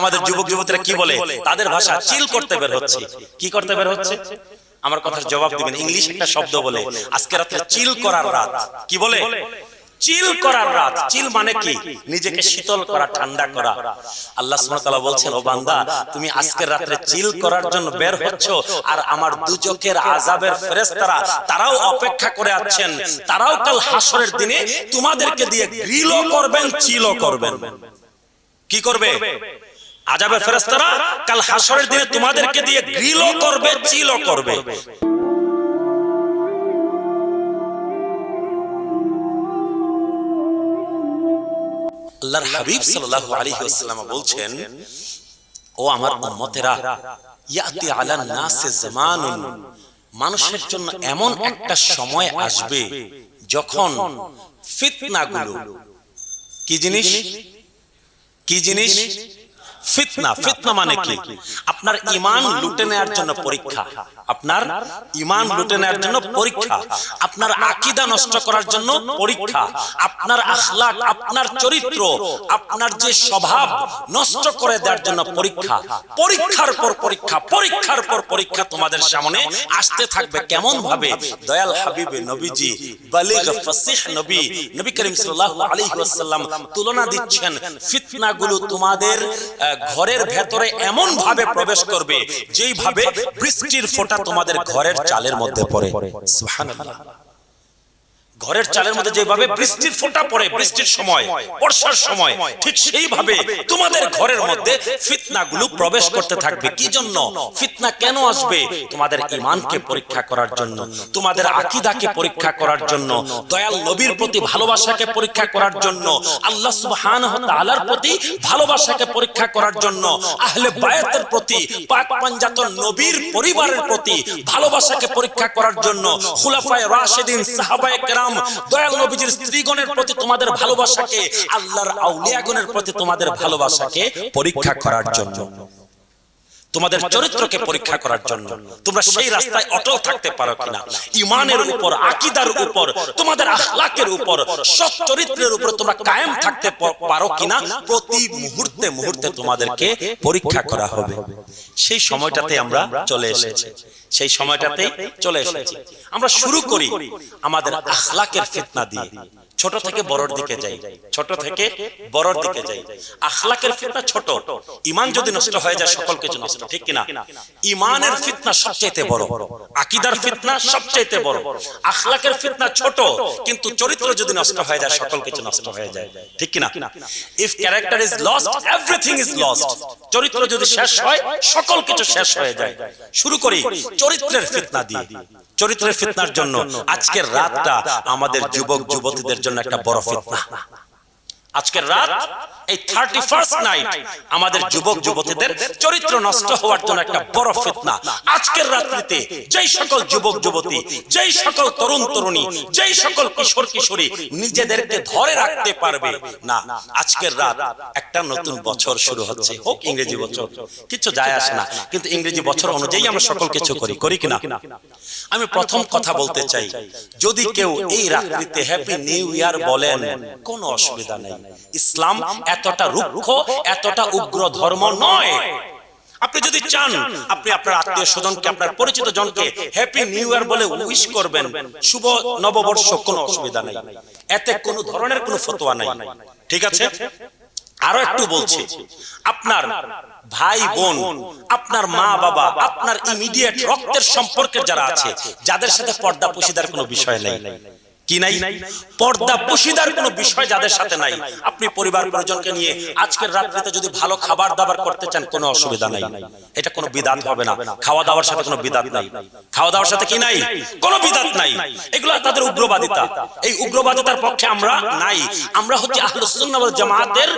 আমাদের যুবক যুবতীরা কি বলে? তাদের ভাষা চিল করতে বের হচ্ছে। কি করতে বের হচ্ছে? আমার কথার জবাব দিবেন ইংলিশ একটা শব্দ বলে? আজকে রাত্রে চিল করার রাত। কি বলে? চিল করার রাত। চিল মানে কি? নিজেকে শীতল করা ঠান্ডা করা। আল্লাহ সুবহানাহু বলছেন ও বান্দা তুমি আজকের রাত্রে চিল করার জন্য বের হচ্ছ। আর আমার দুচকের আযাবের ফেরেশতারা তারাও অপেক্ষা করে আছেন। তারাও কাল হাসরের দিনে তোমাদেরকে দিয়ে গ্রিলও করবেন চিলও করবেন কি করবে আজাবে ফেরেশতারা কাল হাসরের দিনে তোমাদেরকে দিয়ে গ্রিলও করবে চিলও করবে। আল্লাহর হাবিব সাল্লাল্লাহু আলাইহি ওয়াসাল্লাম বলছেন ও আমার উম্মতেরা ইয়াতি আলান নাসে জামানুন। মানুষের জন্য এমন একটা সময় আসবে যখন ফিতনাগুলো কি জিনিস? কি জিনিস? ফিতনা ফিতনা মানে কি? আপনার ইমান লুটে নেওয়ার জন্য পরীক্ষা। আপনার ইমান লুটে নেওয়ার জন্য পরীক্ষা। আপনার আকীদা নষ্ট করার জন্য পরীক্ষা। আপনার আখলাক, আপনার চরিত্র, আপনার যে স্বভাব নষ্ট করে দেওয়ার জন্য পরীক্ষা। পরীক্ষার পর পরীক্ষা, পরীক্ষার পর পরীক্ষা তোমাদের সামনে আসতে থাকবে কেমন ভাবে দয়াল হাবিবে নবীজি, বালিগ ফাসিহ নবী নবী করিম সাল্লাল্লাহু আলাইহি ওয়াসাল্লাম তুলনা দিচ্ছেন, ফিতনাগুলো তোমাদের ঘরের ভেতরে এমন ভাবে প্রবেশ করবে যেইভাবে বৃষ্টির ফোঁটা তোমাদের ঘরের চালের মধ্যে পড়ে। সুবহানাল্লাহ। ঘরের চালের মধ্যে যেভাবে বৃষ্টির ফোঁটা পড়ে বৃষ্টির সময় বর্ষার সময় ঠিক সেইভাবে তোমাদের ঘরের মধ্যে ফিতনাগুলো প্রবেশ করতে থাকবে। কি জন্য? ফিতনা কেন আসবে? তোমাদের ইমানকে পরীক্ষা করার জন্য। তোমাদের আকীদাকে পরীক্ষা করার জন্য। দয়াল নবীর প্রতি ভালোবাসাকে পরীক্ষা করার জন্য। আল্লাহ সুবহানাহু ওয়া তাআলার প্রতি ভালোবাসাকে পরীক্ষা করার জন্য। আহলে বায়াতের প্রতি পাক পাঞ্জাতন নবীর পরিবারের প্রতি ভালোবাসাকে পরীক্ষা করার জন্য। খুলাফায়ে রাশিদিন সাহাবায়ে কেরাম দয়াল নবীজির স্ত্রীগণের প্রতি তোমাদের ভালোবাসাকে আল্লাহর আউলিয়াগণের প্রতি তোমাদের ভালোবাসাকে পরীক্ষা করার জন্য। তোমাদের চরিত্রকে পরীক্ষা করার জন্য। তোমরা সেই রাস্তায় অটল থাকতে পারো কিনা। ইমানের উপর আকীদার উপর তোমাদের আখলাকের উপর সৎ চরিত্রের উপর তোমরা কায়েম থাকতে পারো কিনা? প্রতি মুহূর্তে মুহূর্তে তোমাদেরকে পরীক্ষা করা হবে। সেই সময়টাতে আমরা চলে এসেছি। সেই সময়টাতে চলে এসেছি। আমরা শুরু করি আমাদের আখলাকের ফিতনা দিয়ে। ছোট থেকে বড়র দিকে যাই ছোট থেকে বড়র দিকে যাই। আখলাকের ফিতনা ছোট ইমান যদি নষ্ট হয়ে যায় সকল কিছু নষ্ট ঠিক কিনা? ইমানের ফিতনা সবচাইতে বড় আকীদার ফিতনা সবচাইতে বড়। আখলাকের ফিতনা ছোট কিন্তু চরিত্র যদি নষ্ট হয়ে যায় সকল কিছু নষ্ট হয়ে যায়। ঠিক কিনা? If character is lost everything is lost চরিত্র যদি শেষ হয় সকল কিছু শেষ হয়ে যায়। শুরু করি চরিত্রের ফিতনা দিয়ে চরিত্রের ফিতনার জন্য আজকের রাতটা আমাদের যুবক যুবতীদের জন্য একটা বড় ফিতনা। আজকের রাত এই থার্টি ফার্স্ট নাইট আমাদের যুবক, যুবতীদের চরিত্র নষ্ট হওয়ার জন্য একটা বড় ফিতনা। আজকের রাত্রিতে যেই সকল যুবক, যুবতী, যেই সকল তরুণ, তরুণী, যেই সকল কিশোর, কিশোরী নিজেদেরকে ধরে রাখতে পারবে না। আজকের রাত একটা নতুন বছর শুরু হচ্ছে। হোক ইংরেজি বছর, কিছু যায় আসে না, কিন্তু ইংরেজি বছর অনুযায়ী আমরা সকল কিছু করি। করি কিনা? আমি প্রথম কথা বলতে চাই, যদি কেউ এই রাত্রিতে হ্যাপি নিউ ইয়ার বলেন, কোনো অসুবিধা নেই। ইসলাম এতটা রুক্ষ এতটা উগ্র ধর্ম নয়। আপনি যদি চান আপনি আপনার আত্মীয় স্বজনকে আপনার পরিচিত জনকে হ্যাপি নিউ ইয়ার বলে উইশ করবেন। শুভ নববর্ষ কোনো অসুবিধা নেই। এতে কোনো ধরনের কোনো ফতোয়া নাই। ঠিক আছে? আরও একটু বলছি। আপনার ভাই বোন আপনার মা বাবা আপনার ইমিডিয়েট রক্তের সম্পর্কের যারা আছে যাদের সাথে পর্দা পুশিদার কোনো বিষয় নেই। কোনো অসুবিধা নাই। এটা কোনো হবে না। খাওয়া দাওয়ার সাথে কোনো নাই। খাওয়া দাওয়ার সাথে কি নাই? নাই। এগুলো তাদের উগ্রবাদিতা। এই উগ্রবাদিতার পক্ষে আমরা নাই। আমরা হচ্ছে জামাতের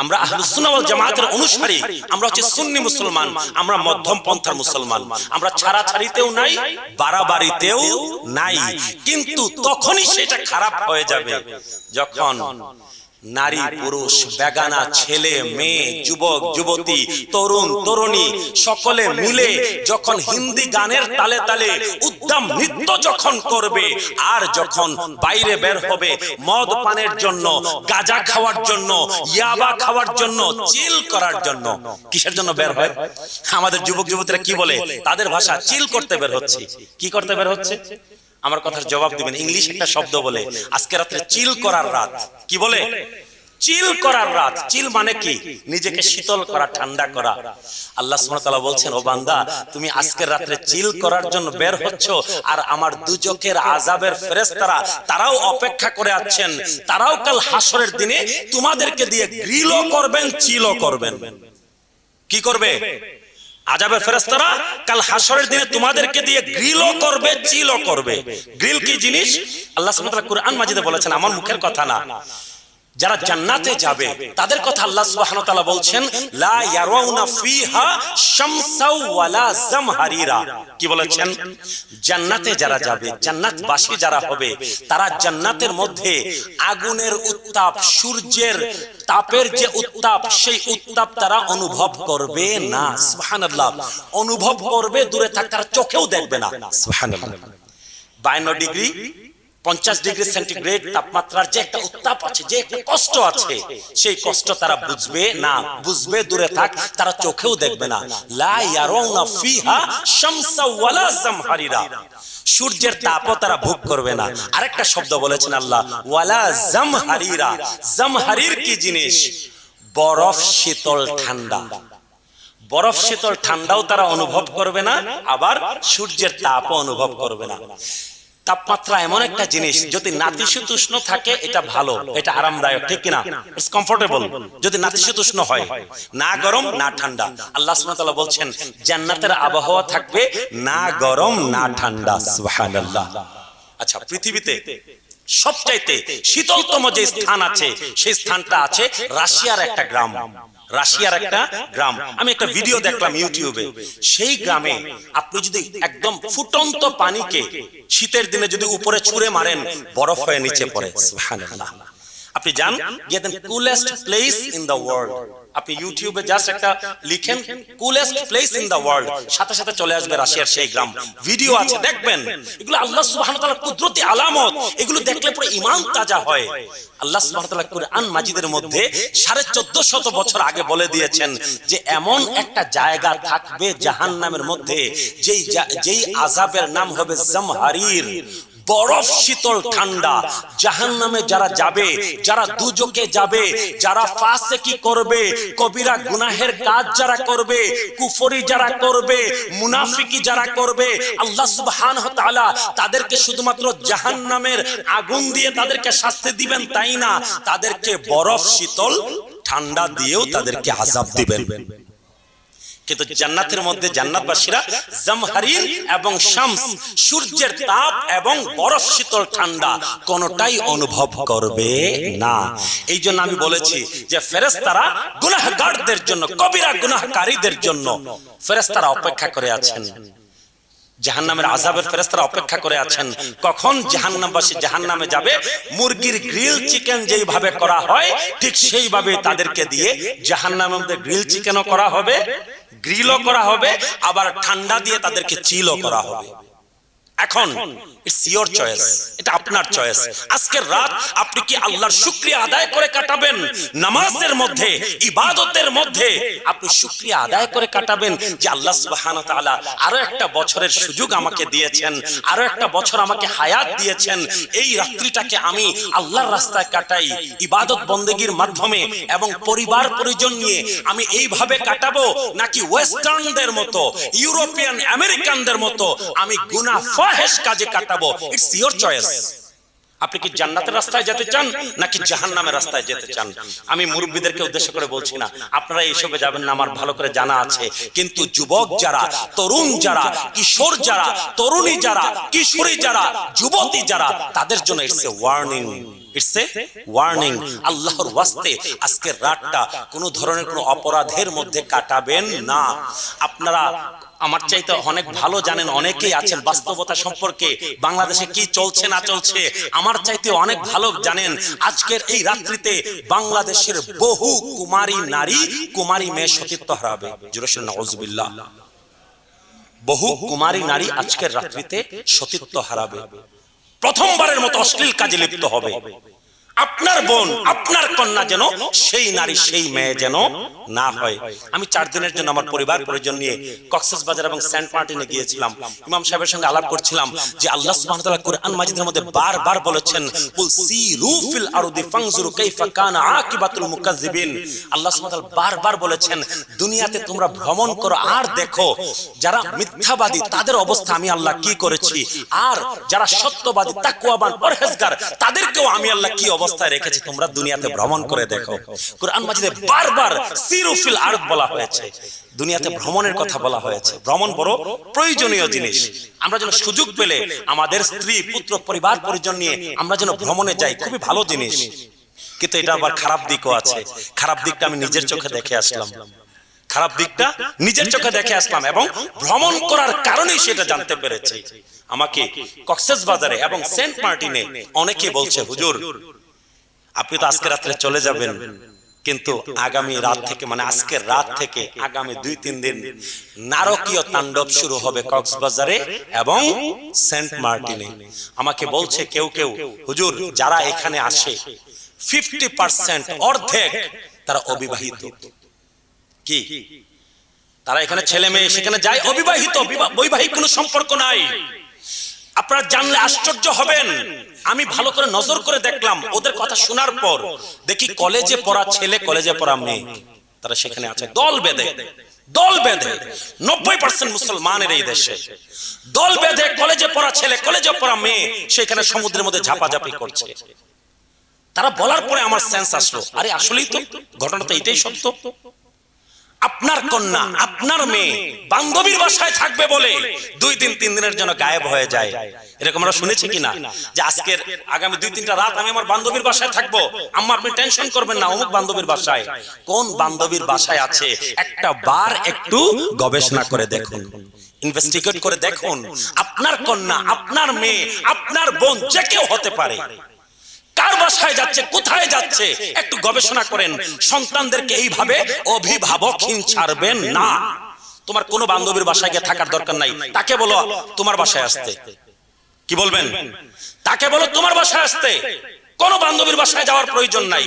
আমরা আহলুসুনাওয়াল জামাতের অনুসারী আমরা হচ্ছে সুন্নি মুসলমান আমরা মধ্যম পন্থার মুসলমান। আমরা ছাড়া ছাড়িতেও নাই বাড়াবাড়িতেও নাই। কিন্তু তখনই সেটা খারাপ হয়ে যাবে। যখন নারী পুরুষ বেগানা ছেলে মেয়ে যুবক যুবতী তরুণ তরুণী সকলে মিলে যখন হিন্দি গানের তালে তালে উদ্দাম নৃত্য যখন করবে আর যখন বাইরে বের হবে মদ পানের জন্য গাঁজা খাওয়ার জন্য ইয়াবা খাওয়ার জন্য চিল করার জন্য। কিসের জন্য বের হয়? আমাদের যুবক যুবতীরা কি বলে? তাদের ভাষা চিল করতে বের হচ্ছে। কি করতে বের হচ্ছে? আমার কথার জবাব দিবেন। ইংলিশ একটা শব্দ বলে আজকে রাত্রে চিল করার রাত। কি বলে? চিল করার রাত। চিল মানে কি? নিজেকে শীতল করা ঠান্ডা করা। আল্লাহ তাআলা বলছেন ও বান্দা তুমি আজকের রাত্রে চিল করার জন্য বের হচ্ছ আর আমার দুজকের আযাবের ফেরেশতারা তারাও অপেক্ষা করে আছেন। তারাও কাল হাসরের দিনে তোমাদেরকে দিয়ে গ্রিলও করবেন চিলও করবেন। কি করবে? আজাবের ফেরেস্তারা কাল হাসরের দিনে তোমাদেরকে দিয়ে গ্রিলও করবে চিলও করবে। গ্রিল কি জিনিস? আল্লাহ তাআলা কুরআন মাজিদে বলেছেন, আমার মুখের কথা না। যারা জান্নাতে যাবে, তাদের কথা আল্লাহ সুবহানাহু ওয়া তাআলা বলছেন, লা ইয়ারাউনা ফিহা শামসাও ওয়ালা জামহারিরা। কি বলেছেন? জান্নাতে যারা যাবে, জান্নাতবাসী যারা হবে, তারা জান্নাতের মধ্যে আগুনের উত্তাপ, সূর্যের তাপের যে উত্তাপ, সেই উত্তাপ তারা অনুভব করবে না। সুবহানাল্লাহ। অনুভব করবে, দূরে থাক তারা চোখেও দেখবে না। সুবহানাল্লাহ। 52 ডিগ্রি পঞ্চাশ ডিগ্রি সেন্টিগ্রেড তাপমাত্রার যে একটা উত্তাপ আছে, যে একটা কষ্ট আছে, সেই কষ্ট তারা বুঝবে না, বুঝবে, দূরে থাক, তারা চোখেও দেখবে না। লা সূর্যের তাপও তারা ভোগ করবে না। আরেকটা শব্দ বলেছেন আল্লাহ, ওয়ালা জামহারিরা। জামহারির কি জিনিস? বরফ, শীতল, ঠান্ডা। বরফ, শীতল, ঠান্ডাও তারা অনুভব করবে না, আবার সূর্যের তাপও অনুভব করবে না। তাপমাত্রা এমন একটা জিনিস যদি নাতিশীতোষ্ণ থাকে এটা ভালো এটা আরামদায়ক ঠিক কিনা? ইটস কমফোর্টেবল যদি নাতিশীতোষ্ণ হয় না গরম না ঠান্ডা। আল্লাহ সুবহানাহু ওয়া তাআলা বলছেন জান্নাতের আবহাওয়া থাকবে না গরম না ঠান্ডা। সুবহানাল্লাহ। আচ্ছা পৃথিবীতে সবচাইতে শীতলতম যে স্থান আছে সেই স্থানটা আছে রাশিয়ার একটা গ্রাম। রাশিয়ার একটা গ্রাম। আমি একটা ভিডিও দেখলাম ইউটিউবে সেই গ্রামে আপনি যদি একদম ফুটন্ত পানিকে শীতের দিনে যদি উপরে ছুঁড়ে মারেন বরফ হয়ে নিচে পড়ে। আপনি যান গিয়ে দেন coolest place in the world আপনি ইউটিউবে জাস্ট একটা লিখেন coolest place in the world সাথে সাথে চলে আসবে রাশিয়ার সেই গ্রাম ভিডিও আছে দেখবেন। এগুলো আল্লাহ সুবহানাহু ওয়া তাআলার কুদরতি আলামত। এগুলো দেখলে পরে ঈমান তাজা হয়। আল্লাহ সুবহানাহু ওয়া তাআলা কুরআন মাজিদের মধ্যে 1450 বছর আগে বলে দিয়েছেন যে এমন একটা জায়গা থাকবে জাহান্নামের মধ্যে যেই যেই আযাবের নাম হবে জামহারির। বরফ শীতল ঠান্ডা। জাহান নামে যারা যাবে, যারা দুজকে যাবে, যারা ফাঁসে কি করবে, কবিরা গুনাহের কাজ যারা করবে, কুফরি যারা করবে, মুনাফিকি যারা করবে, আল্লাহ সুবহানাহু ওয়া তাআলা তাদেরকে শুধুমাত্র জাহান নামের আগুন দিয়ে তাদেরকে শাস্তি দিবেন তাই না? তাদেরকে বরফ শীতল ঠান্ডা দিয়েও তাদেরকে আযাব দিবেন। কিন্তু জান্নাতের মধ্যে জান্নাতবাসীরা জামহারির এবং শামস, সূর্যের তাপ এবং বরফ শীতল ঠান্ডা কোনটাই অনুভব করবে না। এই জন্য আমি বলেছি যে ফেরেশতারা গুনাহগারদের জন্য, কবিরা গুনাহকারীদের জন্য ফেরেশতারা অপেক্ষা করে আছেন। জাহান্নামের আজাবের ফেরেশতারা অপেক্ষা করে আছেন। কখন জাহান্নামবাসী জাহান্নামে যাবে? মুরগির গ্রিল চিকেন যেইভাবে করা হয়, ঠিক সেইভাবে তাদেরকে দিয়ে জাহান্নামের মধ্যে গ্রিল চিকেনও করা হবে। গ্রিলও করা হবে আবার ঠান্ডা দিয়ে তাদেরকে চিলও করা হবে। এখন ইটস ইয়োর চয়েস এটা আপনার চয়েস আজকের রাত আপনি কি আল্লাহর শুকরিয়া আদায় করে কাটাবেন? নামাজের মধ্যে ইবাদতের মধ্যে আপনি শুকরিয়া আদায় করে কাটাবেন যে আল্লাহ সুবহানাহু ওয়া তাআলা আরও একটা বছরের সুযোগ আমাকে দিয়েছেন আরও একটা বছর আমাকে হায়াত দিয়েছেন এই রাত্রিটাকে আমি আল্লাহর রাস্তায় কাটাই ইবাদত বন্দেগীর মাধ্যমে এবং পরিবার পরিজন নিয়ে আমি এইভাবে কাটাবো নাকি ওয়েস্টার্নদের মতো ইউরোপিয়ান আমেরিকানদের মতো আমি গুনাহ ফাহেশ কাজে কাটাবো ইটস ইয়োর চয়েস আপনি কি জান্নাতের রাস্তায় যেতে চান, নাকি জাহান নামের রাস্তায় যেতে চান? আমি মুরব্বীদেরকে উদ্দেশ্য করে বলছি না, আপনারা এইসবে যাবেন না, আমার ভালো করে জানা আছে। কিন্তু যুবক যারা, তরুণ যারা, কিশোর যারা, তরুণী যারা, কিশোরী যারা, যুবতী যারা, তাদের জন্য it's a warning it's a warning আল্লাহর ওয়াস্তে আজকের রাতটা কোনো ধরনের কোনো অপরাধের মধ্যে কাটাবেন না। আপনারা আমার চাইতে অনেক ভালো জানেন, অনেকেই আছেন বাস্তবতা সম্পর্কে, বাংলাদেশে কি চলছে না চলছে, আমার চাইতে অনেক ভালো জানেন, আজকের এই রাত্রিতে বাংলাদেশের বহু কুমারী নারী, কুমারী মেয়ে সতীত্ব হারাবে। বহু কুমারী নারী আজকের রাত্রিতে সতীত্ব হারাবে। প্রথমবারের মতো অশ্লীল কাজে লিপ্ত হবে। আপনার বোন আপনার কন্যা যেন সেই নারী সেই মেয়ে যেন না হয়। আমি চার দিনের জন্য আমার পরিবার পরিজন নিয়ে কক্সেস বাজার এবং সেন্ট মার্টিনে গিয়েছিলাম। ইমাম সাহেবের সঙ্গে আলাপ করছিলাম যে আল্লাহ সুবহানাহু ওয়া তাআলা কোরআন মাজিদের মধ্যে বারবার বলেছেন কুল সিরু ফিল আরদি ফানজুরু কাইফা কানা আকিবাতুল মুকাজ্জিবিন আল্লাহ সুবহানাহু ওয়া তাআলা বারবার বলেছেন দুনিয়াতে তোমরা ভ্রমণ করো আর দেখো যারা মিথ্যাবাদী তাদের অবস্থা আমি আল্লাহ কি করেছি? আর যারা সত্যবাদী তাকওয়াবান পরহেজগার তাদেরকেও আমি আল্লাহ কি অবস্থায় রেখেছি, তোমরা দুনিয়াতে ভ্রমণ করে দেখো। কোরআন মাজিদে বারবার সিরুফিল আরদ বলা হয়েছে। দুনিয়াতে ভ্রমণের কথা বলা হয়েছে। ভ্রমণ বড় প্রয়োজনীয় জিনিস। আমরা যেন সুযোগ পেলে আমাদের স্ত্রী, পুত্র, পরিবার, পরিজন নিয়ে আমরা যেন ভ্রমণে যাই, খুবই ভালো জিনিস। কিন্তু এটা আবার খারাপ দিকও আছে। খারাপ দিকটা আমি নিজের চোখে দেখে আসলাম। খারাপ দিকটা নিজের চোখে দেখে আসলাম এবং ভ্রমণ করার কারণেই সেটা জানতে পেরেছি। আমাকে কক্সেস বাজারে এবং সেন্ট মার্টিনে অনেকে বলছে, হুজুর আপনি তো আজকে রাত্রে চলে যাবেন। কিন্তু আগামী রাত থেকে মানে আজকের রাত থেকে আগামী দুই, তিন দিন নারকীয় তাণ্ডব শুরু হবে কক্সবাজারে এবং সেন্ট মার্টিনে। আমাকে বলছে কেউ কেউ, হুজুর, যারা এখানে আসে ফিফটি পার্সেন্ট অর্ধেক তারা অবিবাহিত। কি? তারা এখানে ছেলে মেয়ে, সেখানে যায় অবিবাহিত বিবা- বৈবাহিক কোনো সম্পর্ক নাই। আপনারা জানলে আশ্চর্য হবেন। আমি ভালো করে নজর করে দেখলাম, ওদের কথা শোনার পর দেখি কলেজে পড়া ছেলে, কলেজে পড়া মেয়ে। তারা সেখানে আছে। দল বেঁধে দল বেঁধে। নব্বই পার্সেন্ট মুসলমানের এই দেশে। দল বেঁধে, কলেজে পড়া ছেলে, কলেজে পড়া মেয়ে সেখানে সমুদ্রের মধ্যে ঝাপাঝাপি করছে। তারা বলার পরে আমার সেন্স আসলো। আরে, আসলেই তো ঘটনা তো এটাই সত্য। আপনার কন্যা, আপনার মেয়ে বান্ধবীর বাসায় থাকবে বলে দুই দিন, তিন দিনের জন্য গায়েব হয়ে যায়। এরকম আমরা শুনেছি কিনা? যে আজকের আগামী দুই, তিনটা রাত আমি আমার বান্ধবীর বাসায় থাকব। আম্মা, আপনি টেনশন করবেন না, অমুক বান্ধবীর বাসায়। কোন বান্ধবীর বাসায় আছে? একটা বার একটু গবেষণা করে দেখুন। ইনভেস্টিগেট করে দেখুন। আপনার কন্যা, আপনার মেয়ে, আপনার বোন যে কেউ হতে পারে। কার বাসায় যাচ্ছে, কোথায় যাচ্ছে? একটু গবেষণা করেন। সন্তানদেরকে এইভাবে অভিভাবক অভিভাবকহীন ছাড়বেন না। তোমার কোনো বান্ধবীর বাসায় গিয়ে থাকার দরকার নাই। তাকে বলো, তোমার বাসায় আসতে। কি বলবেন? তাকে বলো, তোমার বাসায় আসতে। কোন বান্ধবীর বাসায় যাওয়ার প্রয়োজন নাই।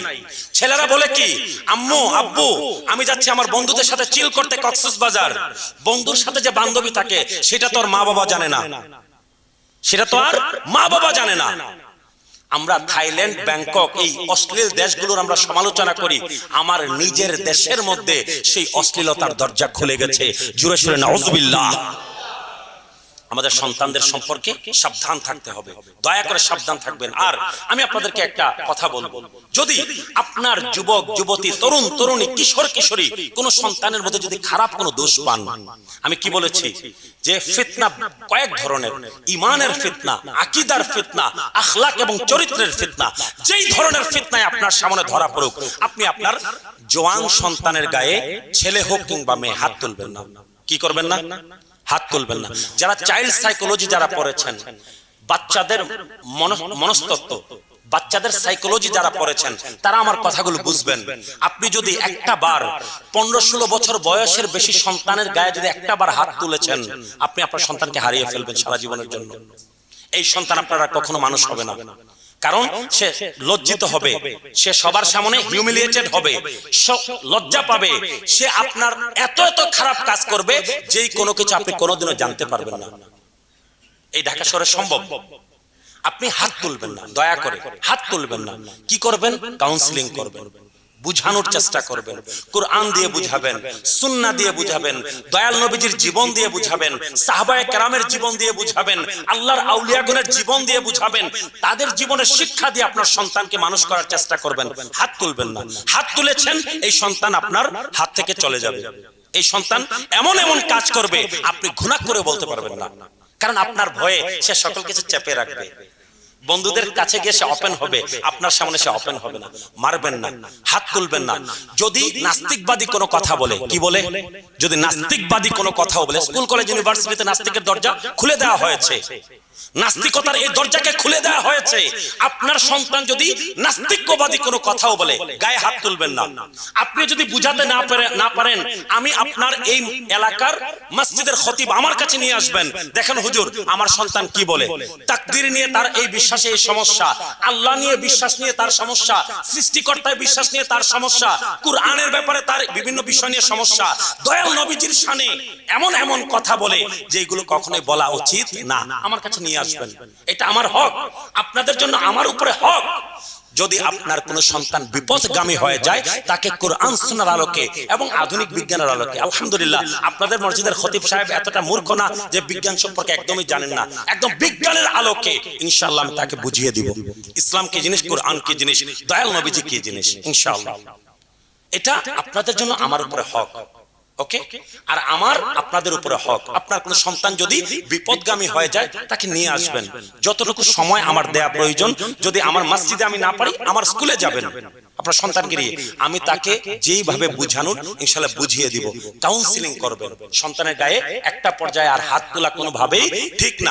ছেলেরা বলে কি, আম্মু, আব্বু, আমি যাচ্ছি আমার বন্ধুদের সাথে চিল করতে কক্সেস বাজার। বন্ধুর সাথে যে বান্ধবী থাকে, সেটা তোর মা বাবা জানে না। সেটা তো আর মা বাবা জানে না। আমরা থাইল্যান্ড, ব্যাংকক, এই অশ্লীল দেশগুলোর আমরা সমালোচনা করি। আমার নিজের দেশের মধ্যে সেই অশ্লীলতার দরজা খুলে গেছে। জুড়ে সুরে নজবিল্লাহ আমাদের সন্তানদের সম্পর্কে সাবধান থাকতে হবে। দয়া করে সাবধান থাকবেন। আর আমি আপনাদেরকে একটা কথা বলব। যদি আপনার যুবক যুবতী তরুণ তরুণী কিশোর কিশোরী কোন সন্তানের মধ্যে যদি খারাপ কোনো দোষ পান আমি কি বলেছি? যে ফিতনা কয়েক ধরনের ইমানের ফিতনা আকিদার ফিতনা আখলাক এবং চরিত্রের ফিতনা যেই ধরনের ফিতনায় আপনার সামনে ধরা পড়ুক আপনি আপনার জোয়ান সন্তানের গায়ে ছেলে হোক কিংবা মেয়ে হাত তুলবেন না। কি করবেন না। হাত তুলবেন না। যারা চাইল্ড সাইকোলজি যারা পড়েছেন, বাচ্চাদের মনস- মনস্তত্ত্ব, বাচ্চাদের সাইকোলজি যারা পড়েছেন, তারা আমার কথাগুলো বুঝবেন। আপনি যদি একটা বার পনেরো ষোলো বছর বয়সের বেশি সন্তানের গায়ে যদি একটা বার হাত তুলেছেন, আপনি আপনার সন্তানকে হারিয়ে ফেলবেন সারা জীবনের জন্য। এই সন্তান আপনারা কখনো মানুষ হবে না। কারণ সে লজ্জিত হবে সে সবার সামনে হিউমিলিয়েটেড হবে লজ্জা পাবে সে আপনার এত এত খারাপ কাজ করবে যেই কোনো কিছু আপনি কোনোদিনও জানতে পারবেন না। এই ঢাকা শহরে সম্ভব? আপনি হাত তুলবেন না দয়া করে হাত তুলবেন না। কি করবেন? কাউন্সিলিং করবেন। বুঝানোর চেষ্টা করবেন। কোরআন দিয়ে বুঝাবেন, সুন্না দিয়ে বুঝাবেন, দয়াল নবীজির জীবন দিয়ে বুঝাবেন, সাহাবায়ে কেরামের জীবন দিয়ে বুঝাবেন, আল্লাহর আউলিয়াগণের জীবন দিয়ে বুঝাবেন, তাদের জীবনের শিক্ষা দিয়ে আপনার সন্তানকে মানুষ করার চেষ্টা করবেন। হাত তুলবেন না। হাত তুলেছেন, এই সন্তান আপনার হাত থেকে চলে যাবে। এই সন্তান এমন এমন কাজ করবে, আপনি ঘুণা করে বলতে পারবেন না। কারণ আপনার ভয়ে সে সকল কিছু চেপে রাখবে। বন্ধুদের কাছে গিয়ে সে ওপেন হবে আপনার সামনে সে ওপেন হবে না। মারবেন না হাত তুলবেন না। যদি নাস্তিকবাদী কোনো কথা বলে কি বলে? যদি নাস্তিকবাদী কোনো কথা বলে স্কুল কলেজ ইউনিভার্সিটিতে নাস্তিকের দরজা খুলে দেওয়া হয়েছে। নাস্তিকতার এই দরজাকে খুলে দেওয়া হয়েছে। আপনার সন্তান যদি নাস্তিকবাদী কোনো কথাও বলে, গায়ে হাত তুলবেন না। আপনি যদি বুঝাতে না পারে না পারেন, আমি আপনার এই এলাকার মসজিদের খতিব আমার কাছে নিয়ে আসবেন। দেখেন হুজুর, আমার সন্তান কি বলে? তাকদির নিয়ে তার এই বিশ্বাসে এই সমস্যা, আল্লাহ নিয়ে বিশ্বাস নিয়ে তার সমস্যা, সৃষ্টিকর্তায় বিশ্বাস নিয়ে তার সমস্যা, কুরআনের ব্যাপারে তার বিভিন্ন বিষয় নিয়ে সমস্যা, দয়াল নবীজির শানে এমন এমন কথা বলে, যেগুলো কখনোই বলা উচিত না। আমার কাছে নিয়ে আসবেন। এটা আমার হক। আপনাদের জন্য আমার উপরে হক। যদি আপনার কোন সন্তান বিপদগামী হয়ে যায়, তাকে কোরআন সুন্নাহর আলোকে এবং আধুনিক বিজ্ঞানের আলোকে, আলহামদুলিল্লাহ, আপনাদের মসজিদের খতিব সাহেব এতটা মূর্খ না যে বিজ্ঞান সম্পর্কে একদমই জানেন না। একদম বিজ্ঞানের আলোকে ইনশাআল্লাহ আমি তাকে বুঝিয়ে দিব। ইসলাম কি জিনিস, কোরআন কি জিনিস, দয়াল নবীজি কি জিনিস, ইনশাআল্লাহ। এটা আপনাদের জন্য আমার উপরে হক। ওকে আর আমার আপনাদের উপরে হক। আপনার কোন সন্তান যদি বিপদগামী হয়ে যায় তাকে নিয়ে আসবেন। যতটুকু সময় আমার দেয়া প্রয়োজন যদি আমার মসজিদে আমি না পারি আমার স্কুলে যাবেন। আপনার সন্তানকে নিয়ে আমি তাকে যেইভাবে বুঝানোর ইনশাল্লাহ বুঝিয়ে দিব। কাউন্সিলিং করবেন। সন্তানের গায়ে একটা পর্যায়ে আর হাত তোলা কোনোভাবেই ঠিক না।